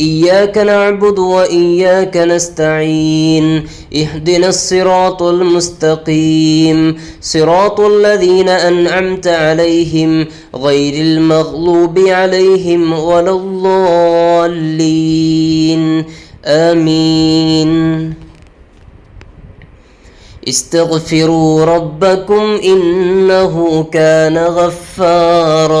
إياك نعبد وإياك نستعين. اهدنا الصراط المستقيم. صراط الذين أنعمت عليهم غير المغلوب عليهم ولا الضالين. آمين. استغفروا ربكم إنه كان غفاراً.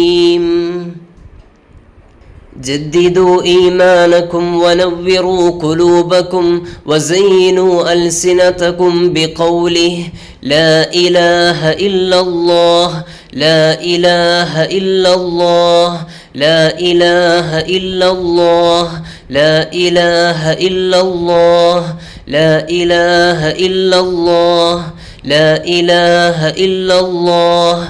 جددوا إيمانكم ونوروا قلوبكم وزينوا ألسنتكم بقوله لا اله الا الله لا إله إلا الله لا إله إلا الله لا إله إلا الله لا إله إلا الله لا إله إلا الله لا إله إلا الله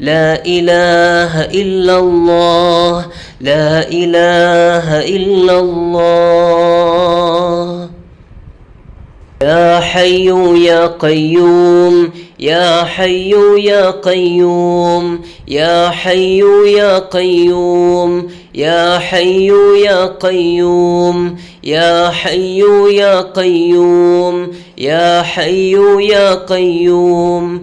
لا إله إلا الله. لا إله إلا الله. يا حي يا قيوم يا حي يا قيوم يا حي يا قيوم يا حي يا قيوم يا حي يا قيوم يا حي يا قيوم.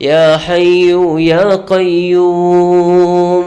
يا حي يا قيوم.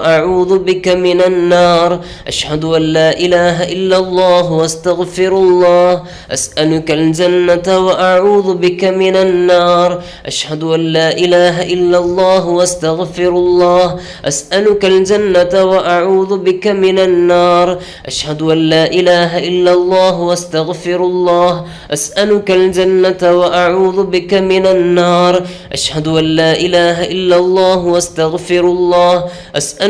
وأعوذ بك من النار. أشهد أن لا إله إلا الله واستغفر الله. أسألك الجنة وأعوذ بك من النار. أشهد أن لا إله إلا الله واستغفر الله. أسألك الجنة وأعوذ بك من النار. أشهد أن لا إله إلا الله واستغفر الله. أسألك الجنة وأعوذ بك من النار. أشهد أن لا إله إلا الله واستغفر الله. أسألك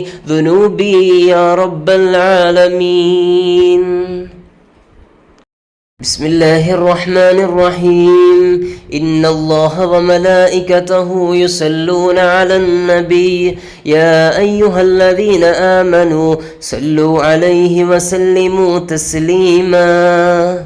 ذنوبي يا رب العالمين. بسم الله الرحمن الرحيم. إن الله وملائكته يصلون على النبي. يا أيها الذين آمنوا صلوا عليه وسلموا تسليما.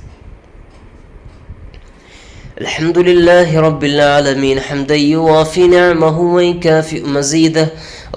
الحمد لله رب العالمين حمدا يوافي نعمه ويكافئ مزيده.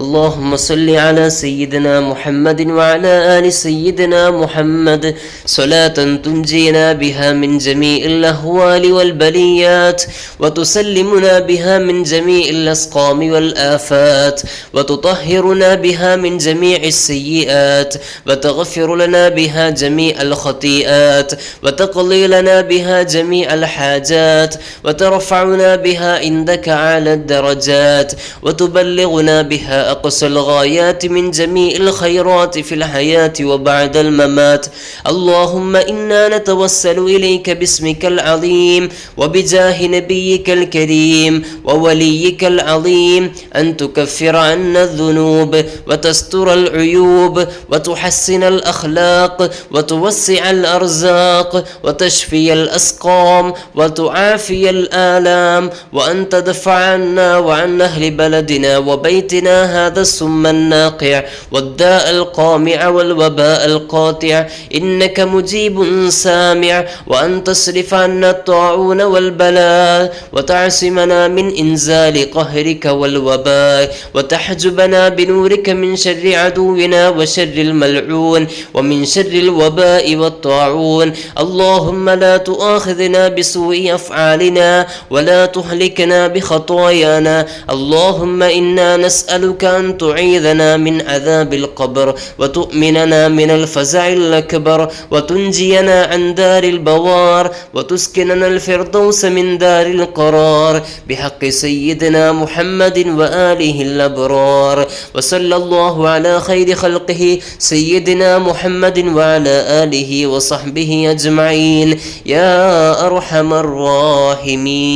اللهم صل على سيدنا محمد وعلى آل سيدنا محمد. صلاة تنجينا بها من جميع الأهوال والبليات وتسلمنا بها من جميع الأسقام والآفات وتطهرنا بها من جميع السيئات وتغفر لنا بها جميع الخطيئات وتقضي لنا بها جميع الحاجات وترفعنا بها عندك على الدرجات وتبلغنا بها أقصى الغايات من جميع الخيرات في الحياة وبعد الممات. اللهم إنا نتوسل إليك باسمك العظيم وبجاه نبيك الكريم ووليك العظيم أن تكفر عنا الذنوب وتستر العيوب وتحسن الأخلاق وتوسع الأرزاق وتشفي الأسقام وتعافي الآلام وأن تدفع عنا وعن أهل بلدنا وبيتنا هذا السم الناقع والداء القامع والوباء القاطع. إنك مجيب سامع وأن تصرف عنا الطاعون والبلاء. وتعصمنا من إنزال قهرك والوباء. وتحجبنا بنورك من شر عدونا وشر الملعون. ومن شر الوباء والطاعون. اللهم لا تؤاخذنا بسوء أفعالنا ولا تهلكنا بخطايانا. اللهم إنا نسألك أن تعيذنا من عذاب القبر وتؤمننا من الفزع الأكبر وتنجينا عن دار البوار وتسكننا الفردوس من دار القرار. بحق سيدنا محمد وآله الأبرار. وصلى الله على خير خلقه سيدنا محمد وعلى آله وصحبه أجمعين. يا أرحم الراحمين.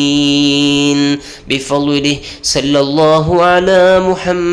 بفضله صلى الله على